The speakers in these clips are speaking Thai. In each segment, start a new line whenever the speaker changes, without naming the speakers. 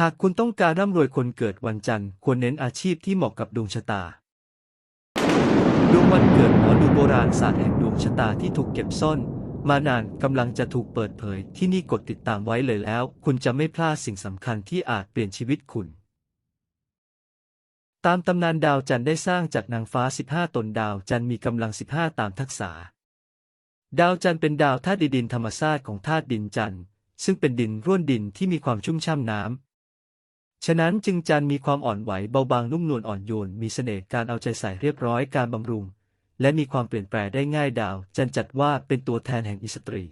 หากคุณต้องการร่ำรวยคนเกิดวันจันทร์ควรเน้นอาชีพที่เหมาะกับดวงชะตา ดวงวันเกิดหมอดูโบราณศาสตร์แห่งดวงชะตาที่ถูกเก็บซ่อน มานานกำลังจะถูกเปิดเผย ที่นี่กดติดตามไว้เลยแล้ว คุณจะไม่พลาดสิ่งสำคัญที่อาจเปลี่ยนชีวิตคุณ ตามตำนานดาวจันทร์ได้สร้างจากนางฟ้า 15 ตนดาวจันทร์มีกำลัง 15 ตามทักษะดาวจันทร์เป็นดาวธาตุดินธรรมชาติของธาตุดินจันทร์ซึ่งเป็นดินร่วนดินที่มีความชุ่มช่ำน้ำ ฉะนั้นจึงจันมีความอ่อนไหวเบาบางนุ่มนวลอ่อนโยนมีเสน่ห์การเอาใจใส่เรียบร้อยการบำรุง และมีความเปลี่ยนแปลงได้ง่ายดาว จันจัดว่าเป็นตัวแทนแห่งอิสตรี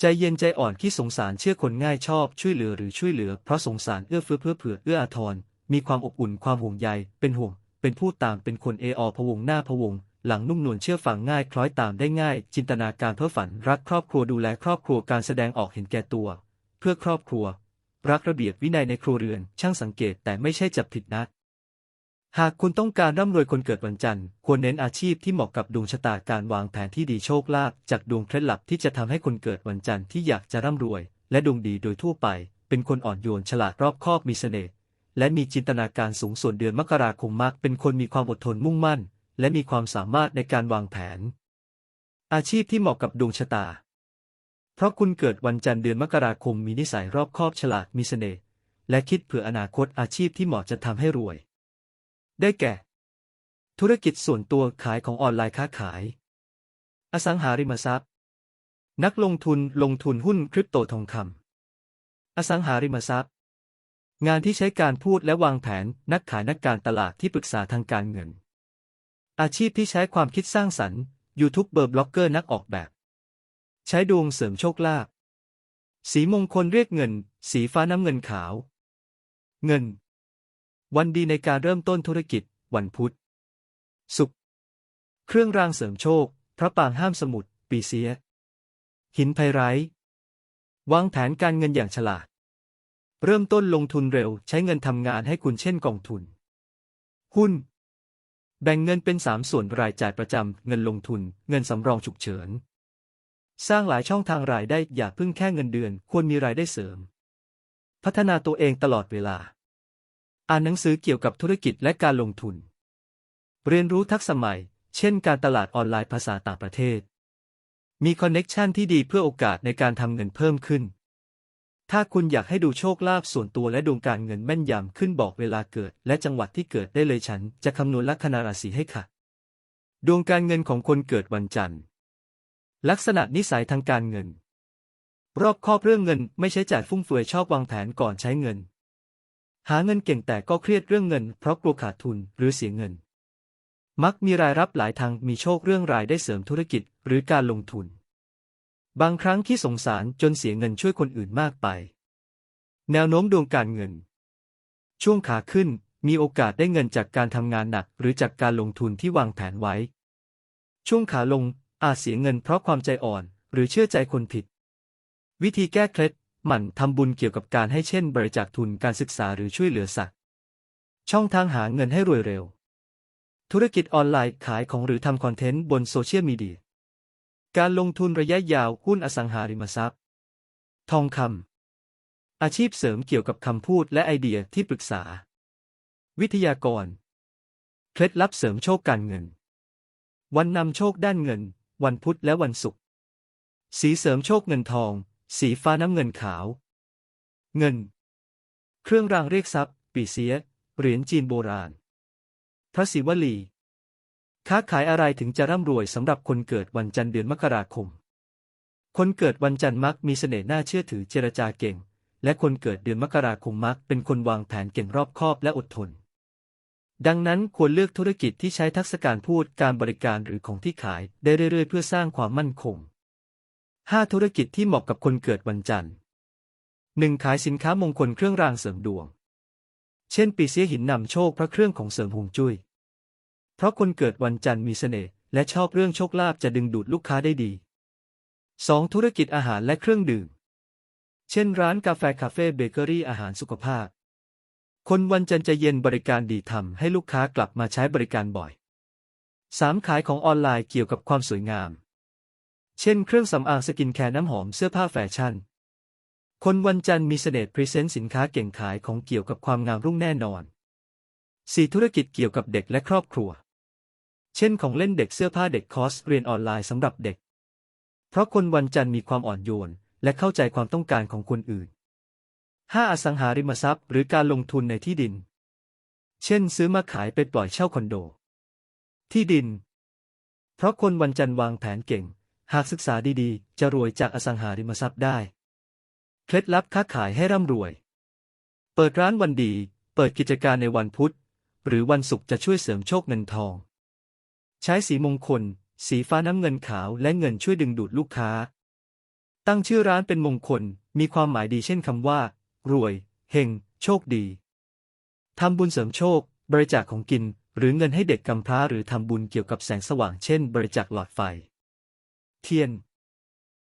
ใจเย็นใจอ่อนขี้สงสารเชื่อคนง่ายชอบช่วยเหลือหรือช่วยเหลือเพราะสงสารเอื้อเฟื้อเพื่อเผื่อเอื้ออาทร มีความอบอุ่นความห่วงใย เป็นห่วง เป็นผู้ตามเป็นคนเออพะวงหน้าพะวงหลังนุ่มนวลเชื่อฟังง่ายคล้อยตามได้ง่าย จินตนาการเพ้อฝันรักครอบครัวดูแลครอบครัวการแสดงออกเห็นแก่ตัว เพื่อครอบครัว รักระเบียบวินัยในครัวเรือน ช่างสังเกตแต่ไม่ใช่จับผิดนัก หากคุณต้องการร่ำรวยคนเกิดวันจันทร์ควรเน้นอาชีพที่เหมาะกับดวงชะตาการวางแผนที่ดีโชคลาภจากดวงเคล็ดลับที่จะทำให้คนเกิดวันจันทร์ที่อยากจะร่ำรวย และดวงดีโดยทั่วไป เป็นคนอ่อนโยนฉลาดรอบคอบมีเสน่ห์และมีจินตนาการสูงส่วนเดือนมกราคมมักเป็นคนมีความอดทนมุ่งมั่น และมีความสามารถในการวางแผน อาชีพที่เหมาะกับดวงชะตา ราะคุณเกิดวันจันทร์เดือนมกราคมมีนิสัยรอบคอบฉลาดมีเสน่ห์และคิดเผื่ออนาคตอาชีพที่เหมาะจะทำให้รวย ได้แก่ ธุรกิจส่วนตัวขายของออนไลน์ค้าขาย อสังหาริมทรัพย์ นักลงทุนลงทุนหุ้นคริปโตทองคำอสังหาริมทรัพย์ งานที่ใช้การพูดและวางแผนนักขายนักการตลาดที่ปรึกษาทางการเงิน อาชีพที่ใช้ความคิดสร้างสรรค์ยูทูบเบอร์บล็อกเกอร์นักออกแบบ ช้ดวงเสริมโชคลาภสีมงคลเรียกเงิน สีฟ้าน้ำเงินขาว เงิน วันดีในการเริ่มต้นธุรกิจ วันพุธศุกร์เครื่องรางเสริมโชค พระปางห้ามสมุด ปีเสีย หินไพไร้วางแผนการเงินอย่างฉลาด เริ่มต้นลงทุนเร็ว ใช้เงินทำงานให้คุณเช่นกองทุน หุ้น แบ่งเงินเป็นสามส่วนรายจ่ายประจำ เงินลงทุน เงินสำรองฉุกเฉิน สร้างหลายช่องทางรายได้อย่าพึ่งแค่เงินเดือน ควรมีรายได้เสริม พัฒนาตัวเองตลอดเวลา อ่านหนังสือเกี่ยวกับธุรกิจและการลงทุน เรียนรู้ทักษะใหม่ เช่นการตลาดออนไลน์ภาษาต่างประเทศ มีคอนเน็กชันที่ดีเพื่อโอกาสในการทำเงินเพิ่มขึ้น ถ้าคุณอยากให้ดูโชคลาภส่วนตัวและดวงการเงินแม่นยำขึ้นบอกเวลาเกิด และจังหวัดที่เกิดได้เลยฉัน จะคำนวณลัคนาราศีให้ค่ะ ดวงการเงินของคนเกิดวันจันทร์ ลักษณะนิสัยทางการเงิน รอบคอบเรื่องเงินไม่ใช้จ่ายฟุ่มเฟือยชอบวางแผนก่อนใช้เงิน หาเงินเก่งแต่ก็เครียดเรื่องเงิน เพราะกลัวขาดทุนหรือเสียเงิน มักมีรายรับหลายทางมีโชคเรื่องรายได้เสริมธุรกิจหรือการลงทุน บางครั้งที่สงสารจนเสียเงินช่วยคนอื่นมากไป แนวโน้มดวงการเงิน ช่วงขาขึ้นมีโอกาสได้เงินจากการทำงานหนักหรือจากการลงทุนที่วางแผนไว้ ช่วงขาลง อาจเสียเงินเพราะความใจอ่อน หรือเชื่อใจคนผิด วิธีแก้เคล็ดหมั่นทำบุญเกี่ยวกับการให้เช่น บริจาคทุนการศึกษาหรือช่วยเหลือสัตว์ช่องทางหาเงินให้รวยเร็ว ธุรกิจออนไลน์ขายของหรือทำคอนเทนต์บนโซเชียลมีเดียการลงทุนระยะยาวหุ้นอสังหาริมทรัพย์ ทองคำอาชีพเสริมเกี่ยวกับคำพูดและไอเดียที่ปรึกษา วิทยากร เคล็ดลับเสริมโชคการเงิน วันนำโชคด้านเงิน วันพุธและวันศุกร์ สีเสริมโชคเงินทอง สีฟ้าน้ำเงินขาว เงิน เครื่องรางเรียกทรัพย์ ปีเสีย เหรียญจีนโบราณ พระศิวลี ค้าขายอะไรถึงจะร่ำรวยสำหรับคนเกิดวันจันทร์เดือนมกราคม คนเกิดวันจันทร์มักมีเสน่ห์น่าเชื่อถือเจรจาเก่ง และคนเกิดเดือนมกราคมมักเป็นคนวางแผนเก่งรอบคอบและอดทน ดังนั้นควรเลือกธุรกิจที่ใช้ทักษะการพูดการบริการหรือของที่ขายได้เรื่อยๆ เพื่อสร้างความมั่นคง 5. ธุรกิจที่เหมาะกับคนเกิดวันจันทร์ 1. ขายสินค้ามงคลเครื่องรางเสริมดวง เช่น ปีเสียหินนำโชคพระเครื่องของเสริมหงจุ้ย เพราะคนเกิดวันจันทร์มีเสน่ห์และชอบเรื่องโชคลาภจะดึงดูดลูกค้าได้ดี 2. ธุรกิจอาหารและเครื่องดื่ม เช่นร้านกาแฟคาเฟ่เบเกอรี่อาหารสุขภาพ คนวันจันทร์จะเย็นบริการดีทำให้ลูกค้ากลับมาใช้บริการบ่อย 3. ขายของออนไลน์เกี่ยวกับความสวยงาม เช่นเครื่องสำอางสกินแคร์น้ำหอมเสื้อผ้าแฟชั่น คนวันจันทร์มีเสน่ห์พรีเซนต์สินค้าเก่งขายของเกี่ยวกับความงามรุ่งแน่นอน 4. ธุรกิจเกี่ยวกับเด็กและครอบครัว เช่นของเล่นเด็กเสื้อผ้าเด็กคอร์สเรียนออนไลน์สำหรับเด็ก เพราะคนวันจันทร์มีความอ่อนโยน และเข้าใจความต้องการของคนอื่น 5. อสังหาริมทรัพย์ หรือการลงทุนในที่ดิน เช่น ซื้อมาขายไปปล่อยเช่าคอนโด ที่ดิน เพราะคนวันจันทร์วางแผนเก่ง หากศึกษาดีๆ จะรวยจากอสังหาริมทรัพย์ได้ เคล็ดลับค้าขายให้ร่ำรวย เปิดร้านวันดี เปิดกิจการในวันพุธ หรือวันศุกร์จะช่วยเสริมโชคเงินทอง ใช้สีมงคล สีฟ้าน้ำเงินขาวและเงินช่วยดึงดูดลูกค้า ตั้งชื่อร้านเป็นมงคล มีความหมายดีเช่นคำว่า รวย เฮง โชคดี ทำบุญเสริมโชค บริจาคของกิน หรือเงินให้เด็กกำพร้าหรือทำบุญเกี่ยวกับแสงสว่างเช่น บริจาคหลอดไฟ เทียน